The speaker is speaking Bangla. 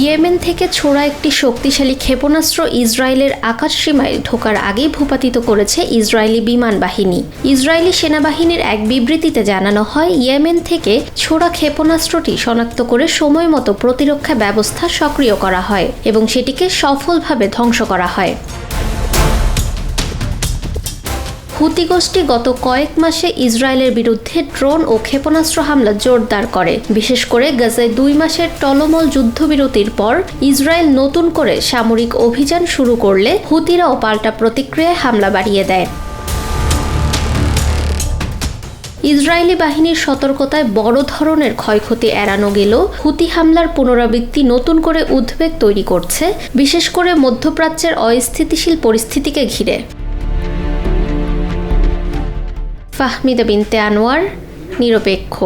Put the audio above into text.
ইয়েমেন থেকে ছোড়া একটি শক্তিশালী ক্ষেপণাস্ত্র ইসরায়েলের আকাশ সীমায় ঢোকার আগেই ভূপাতিত করেছে ইসরায়েলি বিমান বাহিনী। ইসরায়েলি সেনাবাহিনীর এক বিবৃতিতে জানানো হয়, ইয়েমেন থেকে ছোড়া ক্ষেপণাস্ত্রটি শনাক্ত করে সময় মতো প্রতিরক্ষা ব্যবস্থা সক্রিয় করা হয় এবং সেটিকে সফলভাবে ধ্বংস করা হয়। হুতি গোষ্ঠী গত কয়েক মাসে ইসরায়েলের বিরুদ্ধে ড্রোন ও ক্ষেপণাস্ত্র হামলা জোরদার করে। বিশেষ করে গাজায় দুই মাসের টলমল যুদ্ধবিরতির পর ইসরায়েল নতুন করে সামরিক অভিযান শুরু করলে হুতিরাও পাল্টা প্রতিক্রিয়ায় হামলা বাড়িয়ে দেয়। ইসরায়েলি বাহিনীর সতর্কতায় বড় ধরনের ক্ষয়ক্ষতি এড়ানো গেলেও হুতি হামলার পুনরাবৃত্তি নতুন করে উদ্বেগ তৈরি করছে, বিশেষ করে মধ্যপ্রাচ্যের অস্থিতিশীল পরিস্থিতিকে ঘিরে। ফাহমিদা বিনতে আনোয়ার নিরপেক্ষ।